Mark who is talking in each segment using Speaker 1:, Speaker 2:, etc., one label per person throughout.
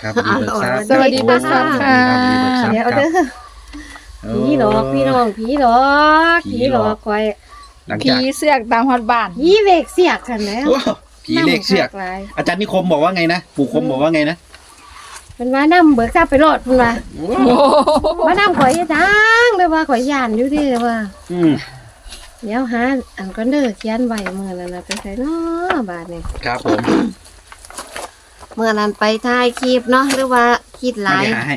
Speaker 1: ครับดีเบิกทรัพย์
Speaker 2: สวัสดีเบิกทรัพย์ค่ะ
Speaker 1: สวัสดี
Speaker 3: เดี๋ยว
Speaker 1: เบิกทรัพย์
Speaker 3: เด้อ
Speaker 1: ครับ
Speaker 3: ผีหลอกพี่น้องผีหลอก
Speaker 1: ผี
Speaker 3: ผี
Speaker 1: ห
Speaker 3: ห
Speaker 1: ล
Speaker 3: ล
Speaker 1: อ
Speaker 3: อกกคอย
Speaker 1: หลัง
Speaker 2: ผี
Speaker 1: จาก
Speaker 2: เสือกตามฮอดบ้าน
Speaker 3: ผีเวกเสียกกันแล้ว
Speaker 1: โอ้ผีเลขเชือก
Speaker 3: นั่งคัหลาย
Speaker 1: อาจารย์นิคมบอกว่าไงนะ ปู่คมบอกว่าไงนะ
Speaker 3: มันว่านํเบิกทรัพย์ไปรอดมันว่า
Speaker 1: โอ้
Speaker 2: โอ้โห
Speaker 3: ว่านํข่อยจังเลยว่าข่อยย่านอยู่เดิว่า
Speaker 1: อืม
Speaker 3: เดี๋ยวหาอันก็เด้อเขียนไว้เมื่อนั้นน่ะไปใส่เนาะบาดนี้
Speaker 1: ครับผม
Speaker 3: เมื่อนั้นไปถ่ายคลิปเนาะหรือว่าคิดห
Speaker 1: ไม่
Speaker 3: ลาย
Speaker 1: ได้หาให้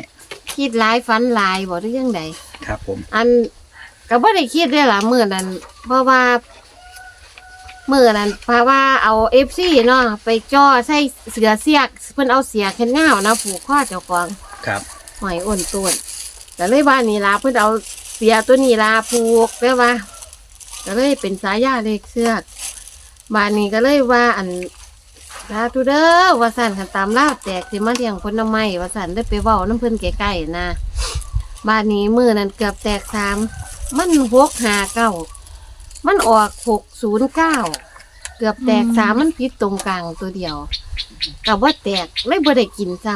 Speaker 3: คิดหลายฝันหลายบ่หรือยังใด
Speaker 1: ครับผม
Speaker 3: อันก็บ่ได้คิดได้อล่ะมื้อนั้น เพราะว่ามื้อนั้นเพราะว่าเอา FC เนาะไปจ่อใส่เสือเสียกเพิ่นเอาเสียแขนยาวนะผูกคอเจ้าของ
Speaker 1: ครับ
Speaker 3: หอยอ้นต้นก็เลยว่านี่ล่ะเพิ่นเอาเสียตัวนี้ล่ะผูกได้ว่าก็เลยเป็นสายาเลขเสือกบ้านนี้ก็เลยว่าอัน ลาตูเด้อว่าสั่นคันตามลาวแตกสิมาเลี้ยงผลไม้ว่าสั่นได้ไปเว้าน้ำเพิ่นใกล้ๆนะบ้านนี้มือนั้นเกือบแตกสามมันหกหาเก้ามันออกหกศูนย์เก้าเกือบแตกสามมันพิษตรงกลางตัวเดียวกับว่าแตกเลยบ่ได้กินซ้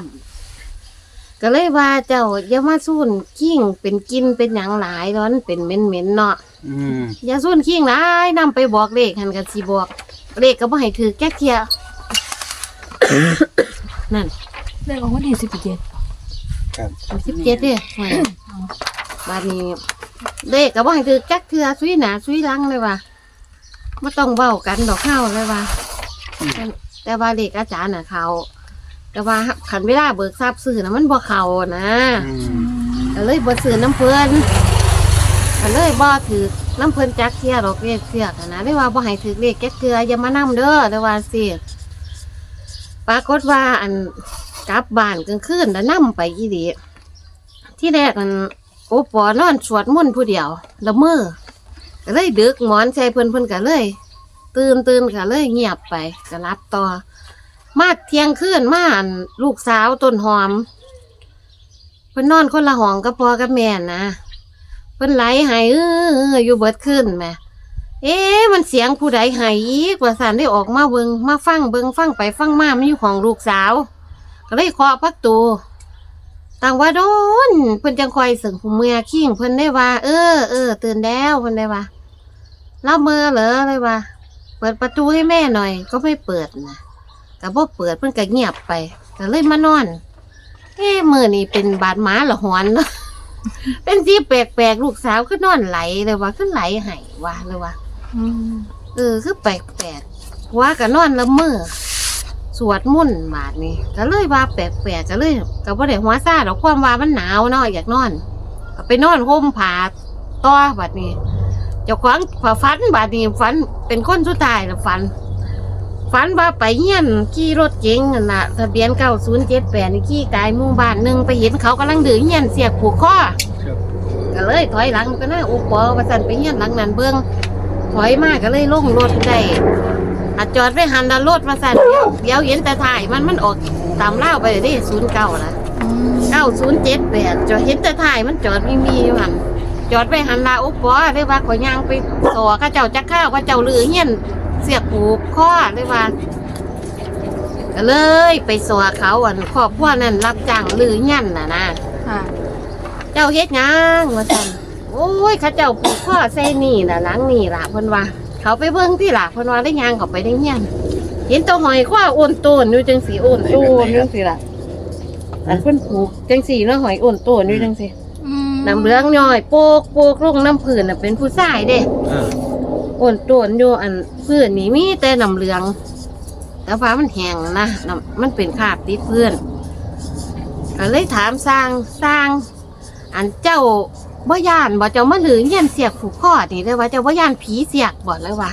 Speaker 3: ำก็เลยว่าเจ้าอย่ามาสู้นขิ้งเป็นกินเป็นหยังหลายร้อนเป็นเหม็นเหม็นๆเนาะ
Speaker 1: อืม
Speaker 3: อย่าสู้นขิ้งหลายนำไปบอกเลขหันกันสิบอกเลขก็บ่ให้ถือแก้เทีย นั่น
Speaker 2: เรื่องของวันที่สิบเจ็ด
Speaker 1: ครับ
Speaker 3: สิบเจ็ดเด้หวยบาดนี้เลขก็บ่ให้ถือแก้เทียซุยหนาซุยหลังเลยว่ะไม่ต้องเว้ากันดอกข้าวเลยว่ะแต่ว่าเลขอาจารย์น่ะเขาแต่ว่าขันเวลาเบิกทราบซื้อนะมันบ่เขานะ
Speaker 1: อืม
Speaker 3: ก็เลยบ่ซื้อน้ำเพิ่นก็เลยบ่ถือน้ำเพิ่นจักเทียดอกเลขเสียกอะนะได้ว่าบ่ให้ถือเลขแก๊กเทืออย่ามานํเด้อได้ว่าสิ ปรากฏว่าอันกลับบ้านกลางคืนแล้วนํไปอีดีที่แรกอันโอปอนอนสวดมนต์ผู้เดียวละเมอก็เลยดึกหมอนใส่เพิ่นเพิ่นก็เลย ตื่นตื่นก็เลยเงียบไปก็รับต่อ มาเที่ยงคืนมาอันลูกสาวต้นหอมเพิ่นนอนคนละห้องกับพ่อกับแม่นะเพิ่นไหลหายเอออยู่เบิดขึ้นแม่ เอ๊ะมันเสียงผู้ใดหายอีกว่าสันได้ออกมาเบิงมาฟังเบิงฟังไปฟังมามันอยู่ของลูกสาว ก็เลยเคาะประตูต่างว่าโดนเพิ่นจังคอยสึงหูเมื่อขิงเพิ่นได้ว่า เออเออตื่นแล้วเพิ่นได้ว่าเล่าเมื่อเหรอเลยว่า เปิดประตูให้แม่หน่อย ก็ไม่เปิดนะแต่พอเปิดเพิ่นก็เงียบไปก็เลยมานอน เอ้มือนี่เป็นบาดหมาหรอหอนเนาะเป็นสีแปลกๆลูกสาวก็นอนไหลเลยว่าขึ้นไหลหายว่าเลยว่า เออคือแปลกๆว่าก็นอนละเมอสวดมุ่นต์บาดนี่ก็เลยว่าแปลกๆก็เลยก็บ่ได้หัวซาดอกความว่ามันหนาวเนาะอยากนอนก็ไปนอนห่มผ้าต่อบาดนี้เจ้าของผ่าฝันบาดนี้ฝันเป็นคนสุดท้ายแล้วฝันฝันว่าไปเฮียนขี่รถเก๋งนั่นน่ะทะเบียนเก้าศูนย์เจ็ดแปดนี่ขี่กายหมู่บ้านหนึ่งไปเห็นเขากำลังดื้อเฮียนเสียบผูกคอ
Speaker 1: ครับ
Speaker 3: ก็เลยถอยหลังก็น่าอุปอว่าสันไปเฮียนหลังนั้นเบื้อง ถอยมาก็เลยลงรถได้อาจอดไว้หันดารถมาสันเดี๋ยวเดี๋ยวเห็นแต่ถ่ายมันมันออกตามเล่าวไปเลยศูนย์เก้าละเก้าศูนย์เจ็ดแปดจอดเห็นแต่ถ่ายมันจอดมีมีอยู่หันจอดไว้หันลาอุปอได้ว่าขอยยางไปสอเข้าเจ้าจักข้าวเข้าเจ้าลือเฮียนเสียบผูกข้อเลยว่าก็เลยไปสัวเขาอันครอบครัวนั่นรับจ้างลือยันน่ะนะ
Speaker 2: ค่ะ
Speaker 3: เจ้าเฮ็ดหยังว่าซั่น โอ้ยเข้าเจ้าผูกข้อใส่นี่น่ะหลังนี่ล่ะเพิ่นว่า เขาไปเบิ่งที่ล่ะเพิ่นว่าได้ยางเขาไปได้เฮียนเห็นตัวหอยข้อโอนโตนอยู่จังสีโอนโตนอยู่จังสีล่ะอันเพิ่นผูกจังสีเนาะหอยโอนโตนอยู่จังสีน้ำเหลืองย่อยโปกโปกลงน้ำผื่นน่ะเป็นผู้ชายเด้
Speaker 1: เออ
Speaker 3: โอนโตนอยู่อันพื้นนี่มีแต่น้ำเหลือง แต่ว่ามันแห้งนะน้ำมันเป็นคราบติดพื้นก็เลยถามสร้างสร้าง อันเจ้า บ่ย่านบ่เจ้ามาหรือเงี้ยนเสียกผูกคอนี่เลยว่าเจ้าบ่ย่านผีเสียกบ่เลยว่า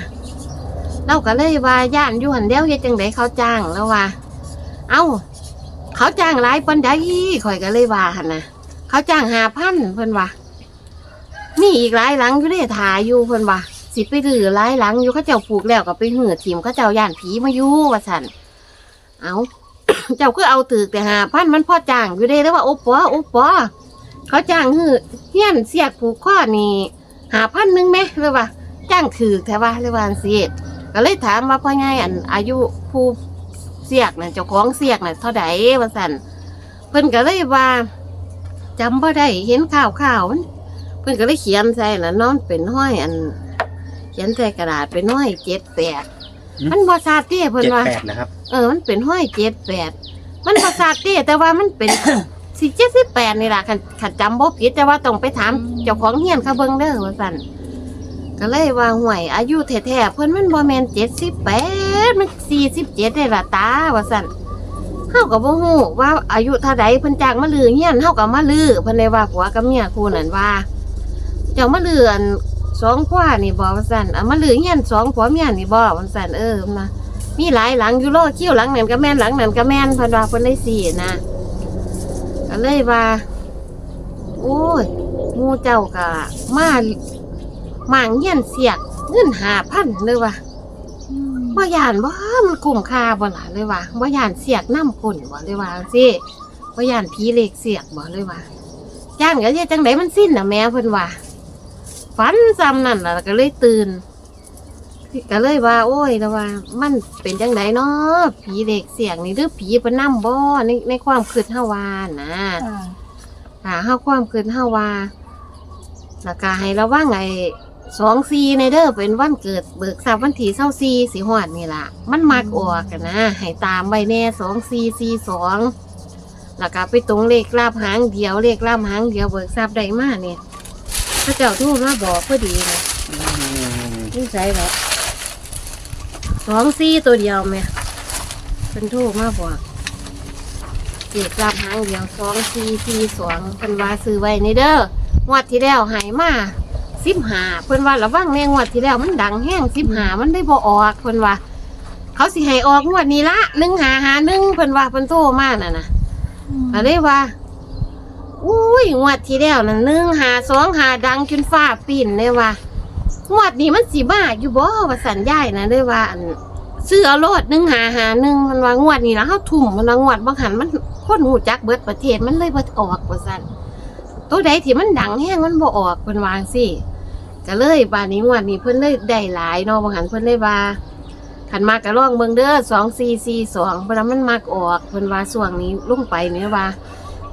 Speaker 3: เราก็เลยว่าย่านอยู่หันเดียวเฮ็ดจังไดเขาจ้างแล้วว่า เอ้า เขาจ้างหลายปานใดข่อยก็เลยว่าหั่นน่ะ เขาจ้าง5,000เพิ่นว่ามีอีกหลายหลังอยู่เด้ถ่ายอยู่เพิ่นว่าสิไปดื้อหลายหลังอยู่เขาเจ้าปลูกแล้วก็ไปเหือทีมเขาเจ้าย่านผีมาอยู่ว่าสันเอาเจ้าก็เอาตึกแต่หาพันมันพ่อจ้างอยู่เด้แล้วว่าโอ้ปอโอ้ปอ เขาจ้างหือเฮียนเสียกผูกข้อนี่หาพันหนึ่งไหมเลยว่าจ้างถือแต่ว่าเลยว่าสิก็เลยถามว่าพ่อไงอันอายุผู้เสียกน่ะเจ้าของเสียกน่ะเท่าใดว่าซั่นเพิ่นก็เลยว่าจำบ่ได้เห็นข่าวข่าวๆมันเพิ่นก็เลยเขียนใส่น่ะเน้องเป็นห้อยอัน เขียนใส่กระดาษเป็นห้อยเจ็ดแปดมันบ่ทราบเด้เพิ่น
Speaker 1: เจ็ด
Speaker 3: ว่า
Speaker 1: แปดนะครับ
Speaker 3: เออมันเป็นห้อยเจ็ดแปดมันประสาทเด้แต่ว่ามันเป็น สี่เจ็ดสิบแปดนี่แหละขันขันจำบ่ผิดแต่ว่าต้องไปถามเจ้าของเฮียนเขาเบิ่งเด้อว่าสั่นก็เลยว่าห่วยอายุแท้ๆเพิ่นมันบ่แม่นเจ็ดสิบแปดมันสี่สิบเจ็ดได้ละตาว่าสั่นเฮาก็บ่ฮู้ว่าอายุเท่าใดเพิ่นจ้างมาลือเฮียนเฮาก็มาลือเพิ่นเลยว่าผัวกับเมียคู่นั้นว่า เจ้ามาลืออันสองขวานี่บ่ว่าสั่นเอามาลือเฮียนสองผัวเมียนี่บ่ว่าสั่นเออมามีหลายหลังอยู่โลคิ้วหลังนั่นก็แม่นหลังนั่นก็แม่นเพันว่าเพิ่นได้สี่นะก็ เลยว่า โอ้ยหมูเจ้าก็มาหมางเงี้ยนเสียกเงินหาพันเลยว่าบ่ยานบ่มันคุ้มค่าบ่ล่ะเลยว่าบ่ยานเสียกน้ำคนบ่เลยว่าสิบ่ยานผีเหล็กเสียกบ่เลยว่าย่านก็เฮ็ดจังไดมันสิ้นน่ะแม่เพิ่นว่าฝันซ้ำนั่นล่ะก็เลยตื่น ก็เลยว่า โอ้ยแต่ว่า มันเป็นจังไดเนาะผีเด็กเสียงนี่หรือผีเป็นน้ำบ่ในในความคิดเฮาว่านะ
Speaker 2: อ่า
Speaker 3: ค่ะเฮาความคิดเฮาว่าแล้วก็ให้ระวังไอ้สองซีในเด้อเป็นวันเกิดเบิกทรัพย์วันที่เศร้าซีสิฮอดนี่ล่ะ มันมักออกกันนะให้ตามไว้แน่สองซีซีสองแล้วก็ไปตรงเลขลาบหางเดียวเลขลาบหางเดียวเบิกทรัพย์ได้มาเนี่ยพระเจ้าโทูตมาบอกพอดีนะนี่ใช่หรอ สองซี่ตัวเดียวไหมเป็นทูกมาบอกเจ็ดรับหางเดียวสองสี่สี่สองเพิ่นว่าซื้อไว้ในเด้องวดที่แล้วใหายมาสิบหาเพิ่นว่าระวังแน่งวดที่แล้วมันดังแห้งสิบหามันได้บ่ออกเพิ่นว่า เขาสิให้ออกงวดนี้ละหนึ่งหาหาหนึ่งเพิ่นว่าเพิ่นโทรมาน่ะนะก็เลยว่าอุ้ยงวดที่แล้วนั่นหนึ่งหาสองหาดังจนฟ้าปิ่นเลยว่า งวดนี้มันสีบ้าอยู่บ่ว่าสัญญาณนะเลยว่าอันซื้อเอาโลดหนึ่งหาหาหนึ่งมันว่างวดนี้แล้วเฮาทุ่มมันว่างวดบางหันมันคนหูจักเบิดประเทศมันเลยบ่ออกว่าซั่นตัวใดที่มันดังแห้งมันบ่ออกเพิ่นวางสิก็เลยบาดนี้งวดนี้เพิ่นเลยได้หลายเนาะบางหันเพิ่นเลยว่าขันมากก็ลองเบิ่งเด้อ2442เพิ่นว่ามันมักออกเพิ่นว่าช่วงนี้ลุ่งไปนี่ว่า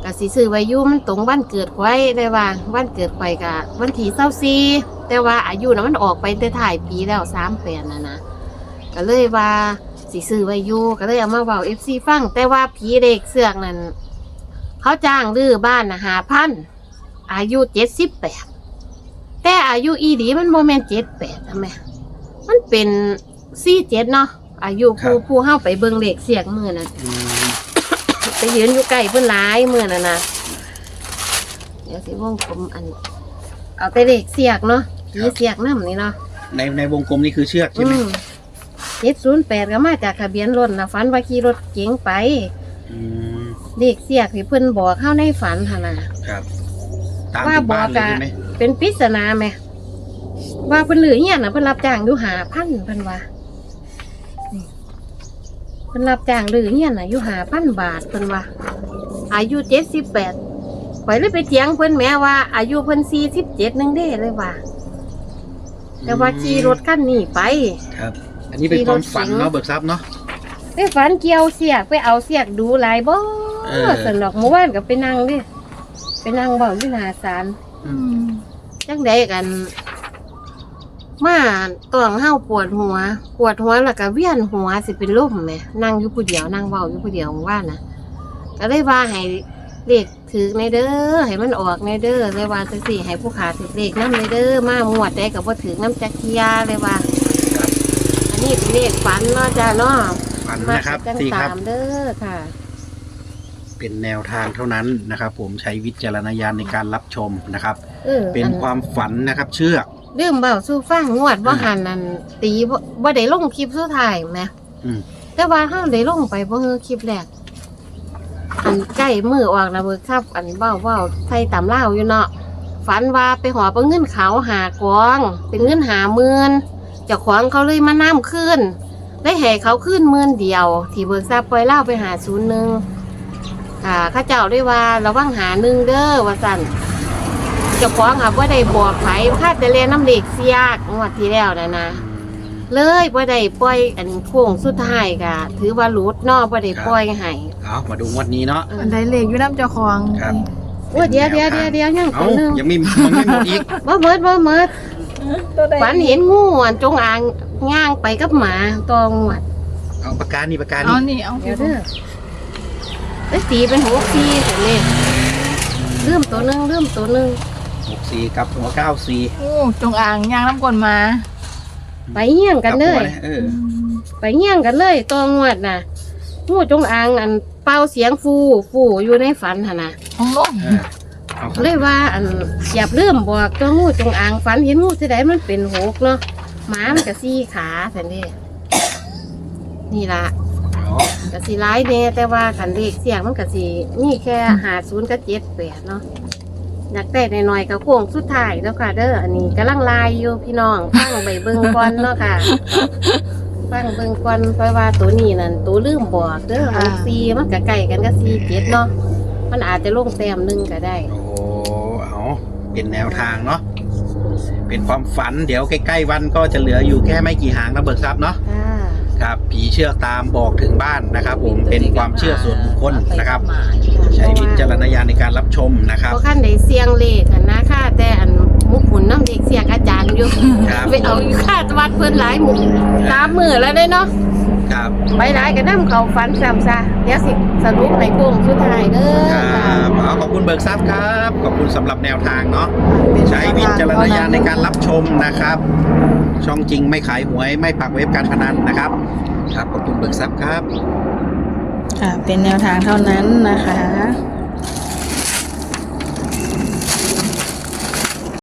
Speaker 3: ก็สิซื้อไว้ยู่มันตรงวันเกิดไว้ได้ว่าวันเกิดไว้ก็วันที่24 แต่ว่าอายุน่ะมันออกไปแต่ถ่ายปีแล้ว38น่ะนะก็เลยว่าสิซื้อไว้อยู่ก็เลยเอามาเว้า FC ฟัง แต่ว่าผีเด็กเสือกนั่นเขาจ้างดื้อบ้านน่ะ5,000อายุ78แต่อายุอีดีมันบ่แม่น78ทำไมมันเป็น47เนาะอายุผู้ผู้เฮาไปเบิ่งเลขเสียกมื้อนั้น
Speaker 1: อืม
Speaker 3: ไปยืนอยู่ใกล้เพื่อนร้ายเมื่อน่ะนะเดี๋ยวสิวงกลมอัน เอาแต่เด็กเสียกเนาะ ผีเสียกน้ำนี่เนาะ
Speaker 1: ในในวงกลมนี่คือเชือกใช่
Speaker 3: อื
Speaker 1: ไหม
Speaker 3: มเจ็ดศูนย์แปดก็มาจากทะเบียนรถนะฝันว่าขี่รถเก๋งไป
Speaker 1: อืม
Speaker 3: เด็กเสียกที่เพิ่นบอกเข้าในฝันหั่นนะครับ
Speaker 1: ตาม
Speaker 3: ว่า
Speaker 1: ที่บ้านเลย
Speaker 3: บอกอะ
Speaker 1: ใช่ไหม
Speaker 3: เป็นปริศนาไหมว่าเพิ่นเหลือเงี้ยน่ะเพิ่นรับจ้างอยู่หาพันเพิ่นว่านี่เพิ่นรับจ้างเหลือเงี้ยน่ะอยู่หาพันบาทเพิ่นว่าอายุเจ็ดสิบแปดข่อยเลยไปเถียงเพิ่นแม้ว่า อายุเพิ่นสี่สิบเจ็ดนึงเด้เลยว่า แต่ว่าขี่รถคันนี้ไป
Speaker 1: ครับ อันนี้เป็นความฝัน
Speaker 3: ขี่รถเก๋ง
Speaker 1: เนาะเบิกทรัพย์เนาะ
Speaker 3: ไปฝันเกี่ยวเสียกไปเอาเสียกดูหลายบ่
Speaker 1: เออ
Speaker 3: สนดอกเมื่อวานก็ไปนั่งเดิไปนั่งเบาอยู่หน้าศาล
Speaker 2: อืม
Speaker 3: จังไดกันมาตวงเฮาปวดหัว ปวดหัวแล้วก็เวียนหัวสิเป็นลมแหมนั่งอยู่ผู้เดียวนั่งเบาอยู่ผู้เดียวว่านะก็เลยว่าให้ เลขถือในเด้อให้มันออกในเด้อเลยว่าจังสี่ให้ผู้ขาถือเลขน้ำในเด้อมาหมวดได้กับว่าถือน้ำจักรียาเลยว่า อันนี้เป็นเลขฝันเนาะจ้าเนาะ
Speaker 1: ฝัน
Speaker 3: มา
Speaker 1: นะครับ
Speaker 3: จัง
Speaker 1: สี่ค
Speaker 3: ตา
Speaker 1: รับ
Speaker 3: มเด้อค่ะ
Speaker 1: เป็นแนวทางเท่านั้นนะครับ ผมใช้วิจารณญาณในการรับชมนะครับ
Speaker 3: เออ
Speaker 1: เป็น
Speaker 3: อั
Speaker 1: ความฝันนะครับ เชือก
Speaker 3: ลืมเบาสู้ฟังงวดว่าหันนั่นตีบ่บ่ได้ลงคลิปสุดท้ายแหม
Speaker 1: อืม
Speaker 3: แต่ว่าเฮาได้ลงไปบ่คือคลิปแรก อันใกล้มือออกแล้วเบิกครับ อันเว้าเว้าใส่ตำลาวอยู่เนาะฝันว่าไปหอบเอาเงินเขาหากอง เป็นเงินหาหมื่นเจ้าของเขาเลยมาน้ำขึ้นได้ให้เขาขึ้นหมื่นเดียว ที่เบิกทรัพย์ปล่อยเล่าไปหาศูนย์หนึ่งค่ะเข้าเจ้าได้ว่าระวังหาหนึ่งเด้อว่าสั่นเจ้าของอะว่าได้บอกไผคาดแต่เรียนน้ำเด็กเสียกงวดที่แล้วนะนะ เลยบ่ได้ปล่อยอันโค้งสุดท้ายก็ถือว่าหลุดเนาะบ่ได้ปล่อยให้
Speaker 1: เอามาดูงวดนี้เนาะ
Speaker 3: เออ
Speaker 2: อันใดเลขอยู่น้ำเจ้าของ
Speaker 1: ครับ
Speaker 3: โอ้ยเดี๋ยวเดี๋ยวเดี๋ยวเดี๋ยวยัง
Speaker 1: เอา
Speaker 3: ตัวหนึง
Speaker 1: ยังไม่มันไม่หมดอีก
Speaker 3: บ่หมดบ่หมด
Speaker 2: ตัวใด
Speaker 3: ฝันเห็นงูอันจงอางย่างไปกับหมาตองหวัด
Speaker 1: เอาปากกานี่ปากกา
Speaker 2: เอา
Speaker 1: นี่
Speaker 2: นี่เอา
Speaker 3: เดี๋ยวเด้อไอ้ตีเป็นหัวซีแต่เนี่ยเริ่มตัวหนึงเริ่มตัวหนึง
Speaker 1: หกสี่กับหัวเก้าสี่
Speaker 2: โอ้จงอางย่างน้ำกลนมา
Speaker 3: ไปเหี้ยงกันเลย
Speaker 1: บหัวเออ
Speaker 3: ไปเหี้ยงกันเลยตองหวัดน่ะงูจงอางอันเป่าเสียงฟูฟูอยู่ในฝันหั่นน่ะ
Speaker 2: ของลง
Speaker 1: เออเอา
Speaker 3: เลยว่าอันเสียบเริ่มบอกตัวงูจงอางฝันเห็นงูที่ใดมันเป็นหกเนาะหมามันก็สี่ขาแต่นี่นี่ละ
Speaker 1: เอา
Speaker 3: ก็สิร้ายเน่แต่ว่าขันเลขเสียงมันก็สิมีแค่หาศูนย์กับเจ็ดแปดเนาะ อยากได้หน่อยๆกับโค้งสุดท้ายแล้วค่ะ เด้ออันนี้กำลังลายอยู่พี่น้องฟังใบเบิ่งก่อนเนาะค่ะฟังเบิ่งก่อนเพราะว่าตัวนี้นั่นตัวลืมบอกเด้อมันซีมันก็ใกล้กันก็ซีเจ็ดเนาะมันอาจจะลงแต้มหนึงก็ได้
Speaker 1: โอ้เอาเป็นแนวทางเนาะเป็นความฝันเดี๋ยวใกล้ๆวันก็จะเหลืออยู่แค่ไม่กี่หางนะเบิกทรัพย์เนาะ
Speaker 3: ค่ะ
Speaker 1: ครับผีเชือกตามบอกถึงบ้านนะครับผมเป็นความเชื่อส่วนบุคคลนะครับ ใช้วิจารณญาณในการรับชมนะครับ
Speaker 3: เพราะขั้นได้เสียงเลขอะนะค่ะแต่อันมุกหุ่นน้ำเด็กเสียงอาจารย์อยู่
Speaker 1: ครับ
Speaker 3: ไปเอาอยู่ค่าวัดเพิ่นหลายหมุกตามมือแล้วเด้เนาะ
Speaker 1: ครับ
Speaker 3: ไปหลายก็นำเขาฝันซ้ำซะเดี๋ยวสิสรุปในโค้งสุดท้ายเด้อ
Speaker 1: ค
Speaker 3: ค่ะ
Speaker 1: รับเอาขอบคุณเบิกทรัพย์ครับ ขอบคุณสำหรับแนวทางเนาะใช้วิจารณญาณในการรับชมนะครับ ช่องจริงไม่ขายหวยไม่ปักเว็บการพนันนะครับ ครับขอบคุณเบิกทรัพย์ครับ
Speaker 2: ค่ะ เป็นแนวทางเท่านั้นนะคะ